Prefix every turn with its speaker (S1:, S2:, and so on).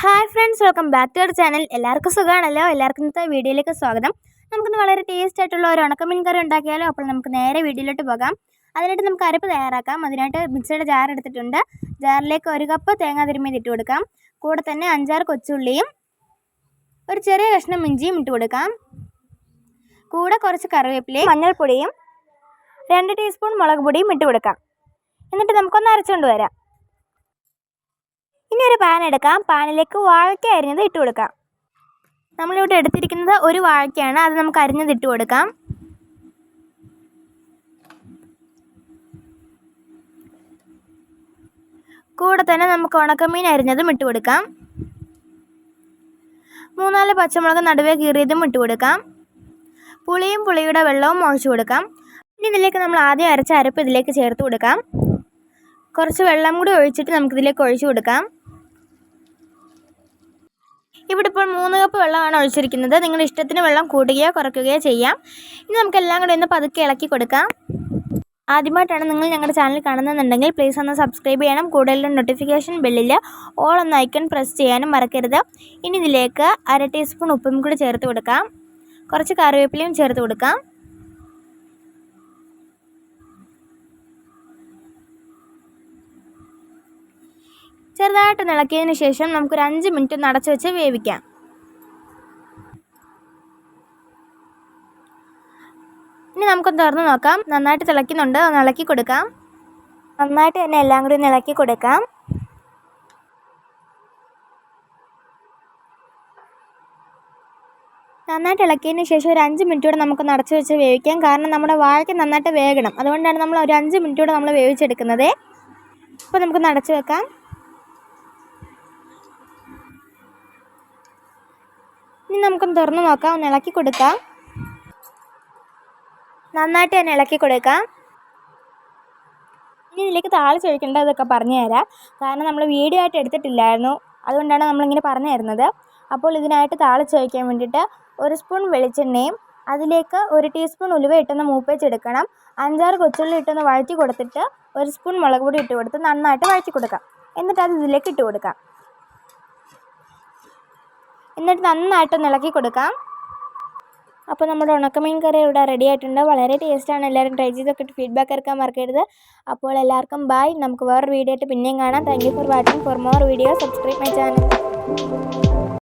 S1: Hi friends welcome back to our channel എല്ലാവർക്കും സുഖമാണല്ലോ? എല്ലാവർക്കും ഇന്നത്തെ വീഡിയോയിലേക്ക് സ്വാഗതം. നമുക്കിന്ന് വളരെ ടേസ്റ്റ് ആയിട്ടുള്ള ഒരു ഉണക്കമീൻ കറി ഉണ്ടാക്കിയാലോ? അപ്പോൾ നമുക്ക് നേരെ വീഡിയോയിലോട്ട് പോകാം. അതിനായിട്ട് നമുക്ക് അരപ്പ് തയ്യാറാക്കാം. അതിനായിട്ട് മിക്സിയുടെ ജാർ എടുത്തിട്ടുണ്ട്. ജാറിലേക്ക് ഒരു കപ്പ് തേങ്ങ തിരുമ്മിയത് ഇട്ട് കൊടുക്കാം. കൂടെ തന്നെ അഞ്ചാറ് കൊച്ചുള്ളിയും ഒരു ചെറിയ കഷ്ണം ഇഞ്ചിയും ഇട്ട് കൊടുക്കാം. കൂടെ കുറച്ച് കറിവേപ്പിലയും മഞ്ഞൾപ്പൊടിയും രണ്ട് ടീസ്പൂൺ മുളക് പൊടിയും ഇട്ട് കൊടുക്കാം. എന്നിട്ട് നമുക്കൊന്ന് അരച്ചുകൊണ്ട് വരാം. ഇനി ഒരു പാൻ എടുക്കാം പാനിലേക്ക് വാഴയ്ക്ക അരിഞ്ഞത് ഇട്ട് കൊടുക്കാം. നമ്മളിവിടെ എടുത്തിരിക്കുന്നത് ഒരു വാഴയ്ക്കയാണ്. അത് നമുക്ക് അരിഞ്ഞത് ഇട്ട് കൊടുക്കാം. കൂടെ തന്നെ നമുക്ക് ഉണക്കമീൻ അരിഞ്ഞതും ഇട്ട് കൊടുക്കാം. മൂന്നാൽ പച്ചമുളക് നടുവേ കീറിയതും ഇട്ട് കൊടുക്കാം. പുളിയും പുളിയുടെ വെള്ളവും ഒഴിച്ചു കൊടുക്കാം. ഇനി ഇതിലേക്ക് നമ്മൾ ആദ്യം അരച്ച അരപ്പ് ഇതിലേക്ക് ചേർത്ത് കൊടുക്കാം. കുറച്ച് വെള്ളം കൂടി ഒഴിച്ചിട്ട് നമുക്കിതിലേക്ക് ഒഴിച്ചു കൊടുക്കാം. ഇവിടെ ഇപ്പോൾ മൂന്ന് കപ്പ് വെള്ളമാണ് ഒഴിച്ചിരിക്കുന്നത്. നിങ്ങളുടെ ഇഷ്ടത്തിന് വെള്ളം കൂട്ടുകയോ കുറയ്ക്കുകയോ ചെയ്യാം. ഇനി നമുക്കെല്ലാം കൂടി ഒന്ന് പതുക്കെ ഇളക്കി കൊടുക്കാം. ആദ്യമായിട്ടാണ് നിങ്ങൾ ഞങ്ങളുടെ ചാനൽ കാണുന്നുണ്ടെങ്കിൽ പ്ലീസ് ഒന്ന് സബ്സ്ക്രൈബ് ചെയ്യണം. കൂടുതലും നോട്ടിഫിക്കേഷൻ ബെല്ലിൽ ഓൾ എന്ന ഐക്കൺ പ്രസ് ചെയ്യാനും മറക്കരുത്. ഇനി ഇതിലേക്ക് അര ടീസ്പൂൺ ഉപ്പും കൂടി ചേർത്ത് കൊടുക്കാം. കുറച്ച് കറിവേപ്പിലയും ചേർത്ത് കൊടുക്കാം. ചെറുതായിട്ട് ഇളക്കിയതിന് ശേഷം നമുക്കൊരു അഞ്ച് മിനിറ്റ് നടച്ചു വെച്ച് വേവിക്കാം. ഇനി നമുക്കൊന്ന് തുറന്ന് നോക്കാം. നന്നായിട്ട് തിളയ്ക്കുന്നുണ്ട്. ഒന്ന് ഇളക്കി കൊടുക്കാം. നന്നായിട്ട് തന്നെ എല്ലാം കൂടി ഒന്ന് ഇളക്കി കൊടുക്കാം. നന്നായിട്ട് ഇളക്കിയതിന് ശേഷം ഒരു അഞ്ച് മിനിറ്റ് കൂടെ നമുക്ക് നടച്ചു വെച്ച് വേവിക്കാം. കാരണം നമ്മുടെ വാഴയ്ക്ക് നന്നായിട്ട് വേഗണം അതുകൊണ്ടാണ് നമ്മൾ ഒരു അഞ്ച് മിനിറ്റ് കൂടെ നമ്മൾ വേവിച്ചെടുക്കുന്നത്. അപ്പോൾ നമുക്ക് നടച്ചു വെക്കാം. ഇനി നമുക്കൊന്ന് തുറന്ന് നോക്കാം. ഒന്ന് ഇളക്കി കൊടുക്കാം. നന്നായിട്ട് തന്നെ ഇളക്കി കൊടുക്കാം. ഇനി ഇതിലേക്ക് താളിച്ചൊഴിക്കേണ്ടത് അതൊക്കെ പറഞ്ഞു തരാം. കാരണം നമ്മൾ വീഡിയോ ആയിട്ട് എടുത്തിട്ടില്ലായിരുന്നു. അതുകൊണ്ടാണ് നമ്മളിങ്ങനെ പറഞ്ഞു തരുന്നത്. അപ്പോൾ ഇതിനായിട്ട് താളിച്ചൊഴിക്കാൻ വേണ്ടിയിട്ട് ഒരു സ്പൂൺ വെളിച്ചെണ്ണയും അതിലേക്ക് ഒരു ടീസ്പൂൺ ഉലുവ ഇട്ടൊന്ന് മൂപ്പിച്ചെടുക്കണം അഞ്ചാറ് കൊച്ചുള്ളി ഇട്ടൊന്ന് വഴറ്റി കൊടുത്തിട്ട് ഒരു സ്പൂൺ മുളക് പൊടി ഇട്ട് കൊടുത്ത് നന്നായിട്ട് വഴറ്റി കൊടുക്കാം. എന്നിട്ട് അത് ഇതിലേക്ക് ഇട്ട് കൊടുക്കാം. എന്നിട്ട് നന്നായിട്ട് ഇളക്കി കൊടുക്കാം. അപ്പോൾ നമ്മുടെ ഉണക്കമീൻ കറി ഇവിടെ റെഡി ആയിട്ടുണ്ട്. വളരെ ടേസ്റ്റാണ് എല്ലാവരും ട്രൈ ചെയ്തൊക്കെ ഫീഡ്ബാക്ക് ഇറക്കാൻ മറക്കരുത്. അപ്പോൾ എല്ലാവർക്കും ബൈ നമുക്ക് വേറൊരു വീഡിയോ ആയിട്ട് പിന്നെയും കാണാം. Thank for watching for more video subscribe my channel